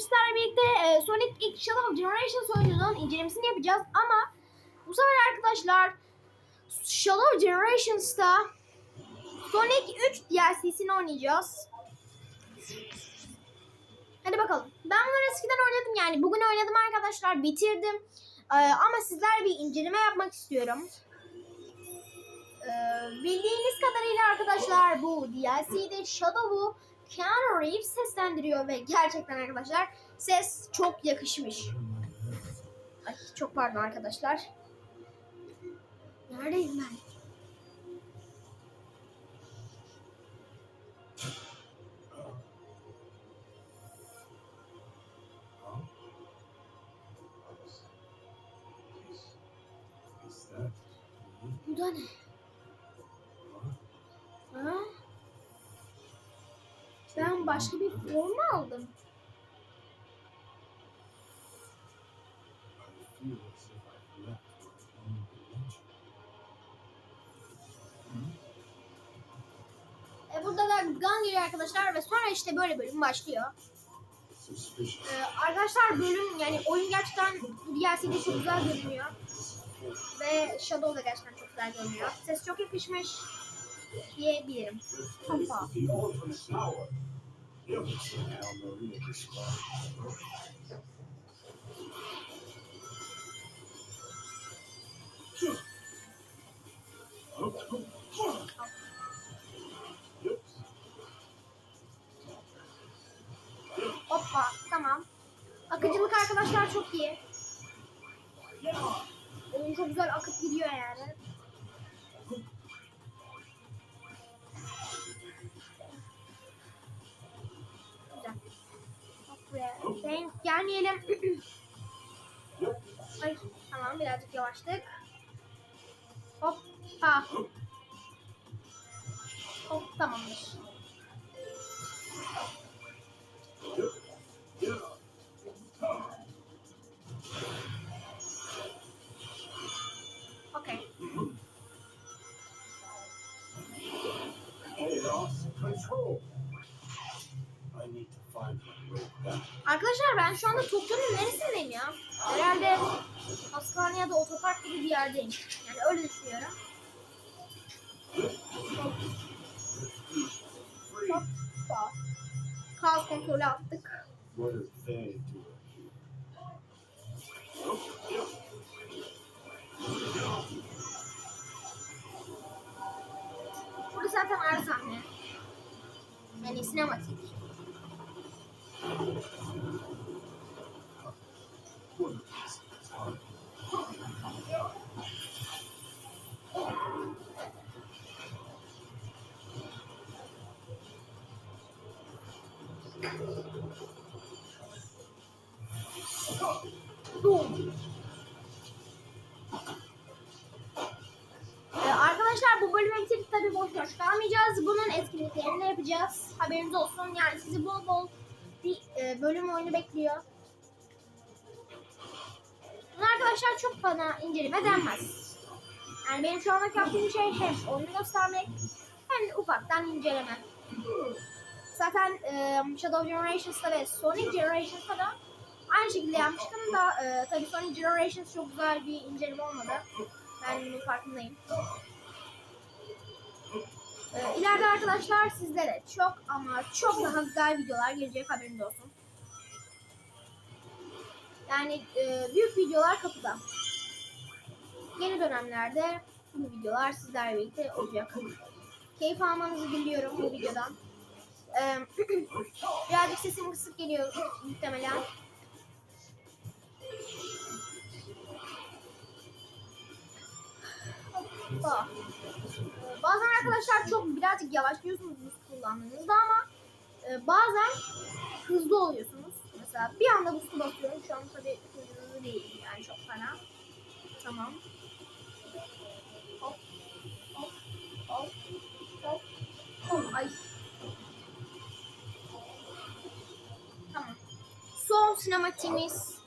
sizlerle birlikte e, Sonic X Shadow of Generations oyununun incelemesini yapacağız ama bu sefer arkadaşlar Shadow of Generations'ta Sonic 3 DLC'sini oynayacağız. Hadi bakalım. Ben bunları eskiden oynadım yani. Bugün oynadım arkadaşlar. Bitirdim. Ee, ama sizler bir inceleme yapmak istiyorum. Ee, bildiğiniz kadarıyla arkadaşlar bu DLC'de Shadow'u Keanu Reeves seslendiriyor ve gerçekten arkadaşlar ses çok yakışmış. Ay çok pardon arkadaşlar. Neredeyim ben? Bu da ne? Başka bir form aldım. E burada da gun geliyor arkadaşlar ve sonra işte böyle bölüm başlıyor. Suspicious. E, arkadaşlar bölüm yani oyun gerçekten DLC'de çok güzel görünüyor. Ve Shadow da gerçekten çok güzel görünüyor. Ses çok yakışmış diyebilirim. Hoppa. Hoppa tamam. Akıcılık arkadaşlar çok iyi. Oyun çok güzel akıp gidiyor yani. Denk gelmeyelim. Ay tamam birazcık yavaştık. Hoppa. Hop tamamdır. I lost control. Arkadaşlar ben şu anda Tokyo'nun neresindeyim ya? Herhalde hastane da otopark gibi bir yerdeyim. Yani öyle düşünüyorum. Hoppa. Kaos kontrolü attık. Burada zaten ara sahne. Yani sinematik. Arkadaşlar bu bölümü bitirdik tabii boş boş kalmayacağız. Bunun etkinliklerini yapacağız. Haberiniz olsun. Yani sizi bol bol bir e, bölüm oyunu bekliyor. Bunu arkadaşlar çok bana inceleme denmez. Yani benim şu anlık yaptığım şey hem oyunu göstermek hem ufaktan inceleme. Zaten e, Shadow Generations'ta ve Sonic Generations'ta da aynı şekilde yapmıştım da e, tabii Sonic Generations çok güzel bir inceleme olmadı. Ben bunun farkındayım. E, ileride arkadaşlar sizlere çok ama çok daha güzel videolar gelecek haberiniz olsun. Yani e, büyük videolar kapıda. Yeni dönemlerde bu videolar sizlerle birlikte olacak. Keyif almanızı diliyorum bu videodan. Ee, birazcık sesim kısık geliyor muhtemelen. Ee, Bazen arkadaşlar çok birazcık yavaşlıyorsunuz boost kullandığınızda ama e, bazen hızlı oluyorsunuz. Mesela bir anda boost'u basıyorum. Şu an tabii hızlı değil yani çok fena. Tamam. Hop. Hop. Hop. Hop. Ay. Tamam. Son sinematiğimiz.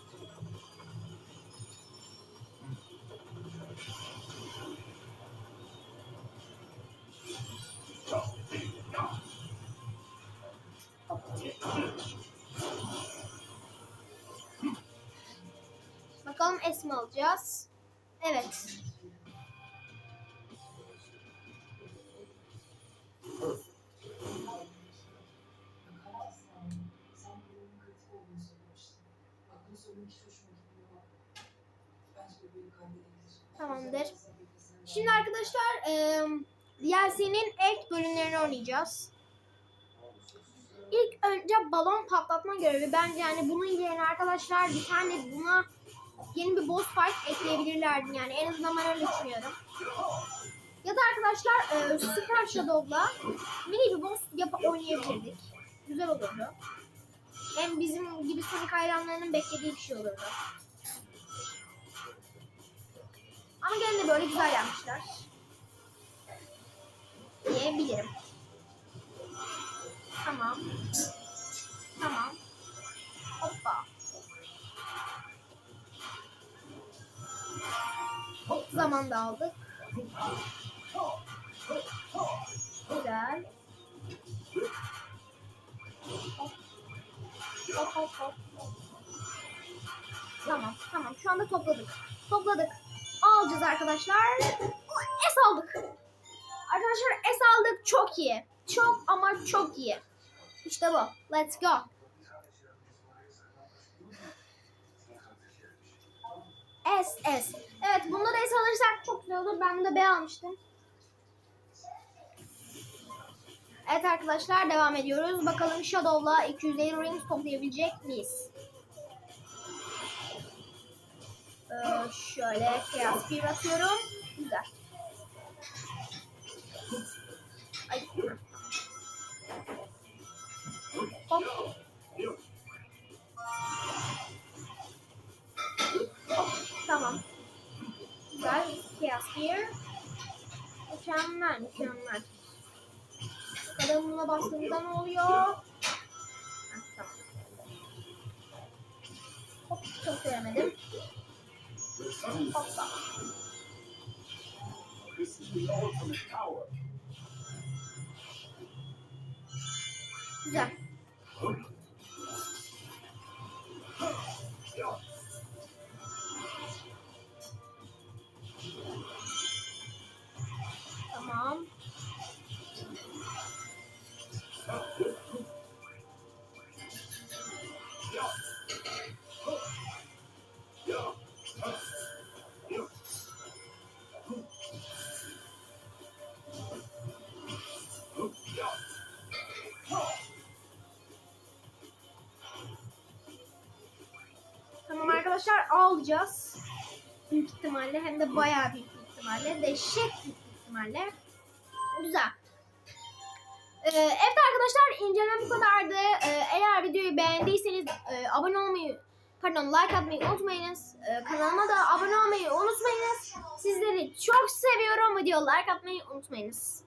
S mi alacağız? Evet. Tamamdır. Şimdi arkadaşlar e, DLC'nin ilk bölümlerini oynayacağız. İlk önce balon patlatma görevi. Bence yani bunun yerine arkadaşlar bir tane buna yeni bir boss fight ekleyebilirlerdi yani. En azından ben öyle düşünüyorum. Ya da arkadaşlar e, Super Shadow'la mini bir boss yap oynayabilirdik. Güzel olurdu. Hem bizim gibi Sonic hayranlarının beklediği bir şey olurdu. Ama gene de böyle güzel yapmışlar. Diyebilirim. Tamam. Tamam. Hoppa. Zaman da aldık. Güzel. Hop. Hop hop. Tamam tamam şu anda topladık. Topladık. Alacağız arkadaşlar. S aldık. Arkadaşlar S aldık çok iyi. Çok ama çok iyi. İşte bu. Let's go. S S. Evet bunda da S alırsak çok güzel olur. Ben bunda B almıştım. Evet arkadaşlar devam ediyoruz. Bakalım Shadow'la 250 rings toplayabilecek miyiz? Ee, şöyle Chaos bir atıyorum. Güzel. Ay. Hop. Hop. Tamam. Chaos bir. Mükemmel, mükemmel. Bakalım buna bastığımda ne oluyor? Heh, tamam. Hop, çok göremedim. Ultimate power. Güzel. Alacağız. Büyük ihtimalle hem de bayağı büyük ihtimalle. Dehşet büyük ihtimalle. Güzel. Ee, evet arkadaşlar inceleme bu kadardı. Ee, eğer videoyu beğendiyseniz e, abone olmayı pardon like atmayı unutmayınız. Ee, kanalıma da abone olmayı unutmayınız. Sizleri çok seviyorum. Video like atmayı unutmayınız.